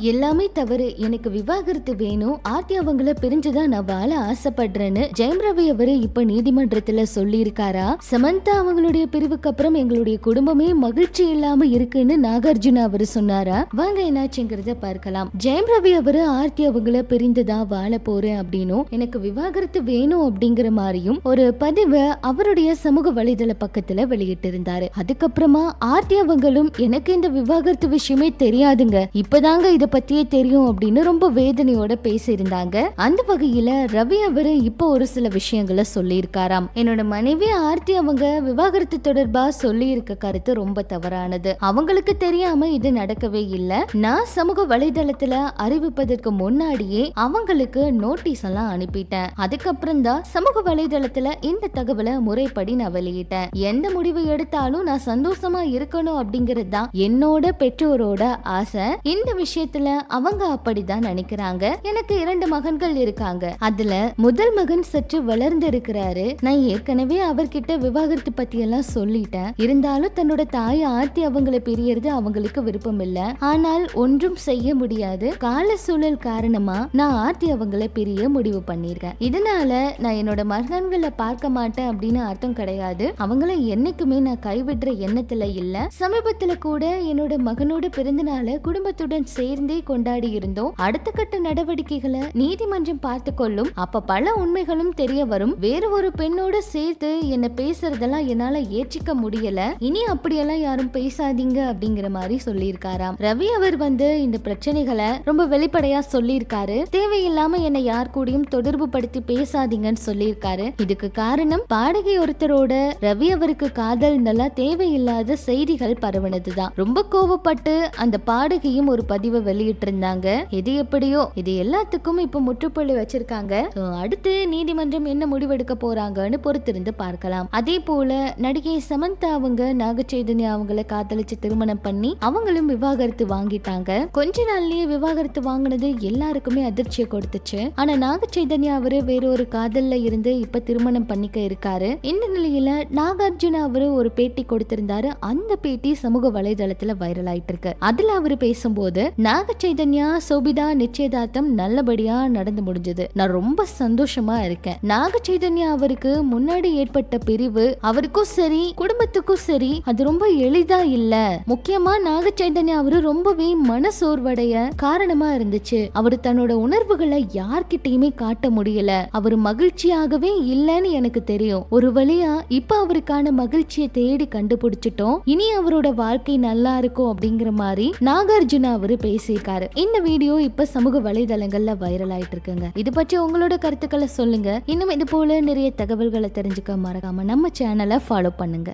எல்லாமே தவறு. எனக்கு விவாகரத்து வேணும். ஆர்த்தி அவங்கள பிரிஞ்சுதான் நான் வாழ ஆசைப்படுறேன்னு ஜெயம் ரவி அவரு இப்ப நீதிமன்றத்துல சொல்லியிருக்காரா? சமந்தா அவங்களுடைய பிரிவுக்கு அப்புறம் எங்களுடைய குடும்பமே மகிழ்ச்சி இல்லாம இருக்குன்னு நாகார்ஜுனா அவரு சொன்னாரா? வாங்க என்னாச்சுங்கிறத பார்க்கலாம். ஜெயம் ரவி அவரு ஆர்த்தி அவங்கள பிரிந்துதான் வாழ போறேன் அப்படின்னும் எனக்கு விவாகரத்து வேணும் அப்படிங்கிற மாதிரியும் ஒரு பதிவை அவருடைய சமூக வலைதள பக்கத்துல வெளியிட்டு இருந்தாரு அதுக்கப்புறமா ஆர்த்தி அவங்களும் எனக்கு இந்த விவாகரத்து விஷயமே தெரியாதுங்க. இப்பதாங்க இத பத்தியே தெரியும் அப்படின்னு ரொம்ப வேதனையோட பேசியிருந்தாங்க. அந்த வகையில ரவி அவரு இப்போ ஒரு சில விஷயங்களை சொல்லியிருக்காராம். என்னோட மனைவி ஆர்த்தி அவங்க விவாகரத்து தொடர்பா சொல்லி இருக்க கருத்து ரொம்ப தவறானது. அவங்களுக்கு தெரியாம இது நடக்கவே இல்லை. நான் சமூக வலைதளத்துல அறிவிப்பதற்கு முன்னாடியே அவங்களுக்கு நோட்டீஸ் எல்லாம் அனுப்பிட்டேன். அதுக்கப்புறம் தான் சமூக வலைதளத்துல இந்த தகவலை முறைப்படி நான் வெளியிட்டேன். எந்த முடிவு எடுத்தாலும் நான் சந்தோஷமா இருக்கணும் அப்படிங்கிறது தான் என்னோட பெற்றோரோட ஆசை. இந்த விஷயத்துல அவங்க அப்படிதான் நினைக்கிறாங்க. எனக்கு இரண்டு மகன்கள் இருக்காங்க. அதுல முதல் மகன் சற்று வளர்ந்து இருக்கிறாரு நான் ஏற்கனவே அவர்கிட்ட விவாகரத்து பத்தி எல்லாம் சொல்லிட்டேன். இருந்தாலும் தன்னோட தாய் ஆர்த்தி அவங்கள பிரியறது அவங்களுக்கு விருப்பம் இல்ல. ஆனால் ஒன்றும் செய்ய முடியாது. கால சூழல் காரணமா நான் ஆர்த்தி அவங்கள பிரிய முடிவு பண்ணிருக்கேன். இதனால நான் என்னோட மகன்களை பார்க்க மாட்டேன் அப்படின்னு அர்த்தம் கிடையாது. அவங்கள என்னைக்குமே நான் கைவிடுற எண்ணத்துல இல்ல. சமீபத்துல கூட என்னோட மகனோட பிறந்தநாள குடும்பத்துடன் சேர்ந்து கொண்டாடி இருந்தோம். அடுத்த கட்ட நடவடிக்கைகளை நீதிமன்றம் பார்த்து கொள்ளும் அப்ப பல உண்மைகளும் தெரிய வரும். வேறு ஒரு பெண்ணோட சேர்த்து என்ன பேசுறதெல்லாம் என்னால ஏற்றிக்க முடியல. இனி அப்படியெல்லாம் யாரும் பேசாதீங்க அப்படிங்கிற மாதிரி சொல்லியிருக்காராம். ரவி அவர் வந்து இந்த பிரச்சனைகளை ரொம்ப வெளிப்படையா சொல்லியிருக்காரு. தேவையில்லாம என்னை யார் கூடயும் தொடர்பு படுத்தி பேசாதீங்கன்னு சொல்லியிருக்காரு. இதுக்கு காரணம் பாடகி ஒருத்தரோட ரவி அவருக்கு காதல் நல்லா தேவையில்லாத செய்திகள் பரவுனதுதான். ரொம்ப கோவப்பட்டு அந்த பாடகியும் ஒரு பதிவை வெளியிட்டு இருந்தாங்க எது எப்படியோ இது எல்லாத்துக்கும் இப்ப முற்றுப்புள்ளி வச்சிருக்காங்க. அடுத்து நீதிமன்றம் என்ன முடிவெடுக்க போறாங்கன்னு பொறுத்திருந்து பார்க்கலாம். அதே போல நடிகை சமந்தா அவங்க நாகச்சைதன்யா அவங்கள காதலிச்சு திருமணம் பண்ணி அவங்களும் விவாகரத்து வாங்கிட்டாங்க. கொஞ்ச நாள்லயே விவாகரத்து வாங்கினது எல்லாருக்குமே அதிர்ச்சியை கொடுத்துச்சு. ஆனா நாகச்சைதன்யா அவரு வேற ஒரு காதல்ல இருந்து இப்ப திருமணம் பண்ணிக்க இருக்காரு. இந்த நிலையில நாகார்ஜுனா அவரு ஒரு பேட்டி கொடுத்திருந்தாரு. அந்த பேட்டி சமூக வலைதளத்துல வைரல் ஆயிட்டு இருக்கு அதுல அவரு பேசும்போது நாக சைதன்யா சோபிதா நிச்சயதார்த்தம் நல்லபடியா நடந்து முடிஞ்சது. நான் ரொம்ப சந்தோஷமா இருக்கேன். நாக சைதன்யா அவருக்கு முன்னாடி ஏற்பட்ட பிரிவு அவருக்கும் சரி குடும்பத்துக்கும் சரி அது ரொம்ப எளிதா இல்ல. முக்கியமா நாக சைதன்யா அவரு ரொம்பவே மனசோர்வடைய காரணமா இருந்துச்சு. அவரு தன்னோட உணர்வுகளை யார்கிட்டயுமே காட்ட முடியல. அவர் மகிழ்ச்சியாகவே இல்லைன்னு எனக்கு தெரியும். ஒரு வழியா இப்ப அவருக்கான மகிழ்ச்சியை தேடி கண்டுபிடிச்சிட்டோம். இனி அவரோட வாழ்க்கை நல்லா இருக்கும் அப்படிங்கிற மாதிரி நாகார்ஜுனா அவரு பேசி பேசியிருக்காரு. இந்த வீடியோ இப்ப சமூக வலைதளங்கள்ல வைரல் ஆயிட்டு இருக்குங்க இது பற்றி உங்களோட கருத்துக்களை சொல்லுங்க. இன்னும் இது போல நிறைய தகவல்களை தெரிஞ்சுக்க மறக்காம நம்ம சேனலை ஃபாலோ பண்ணுங்க.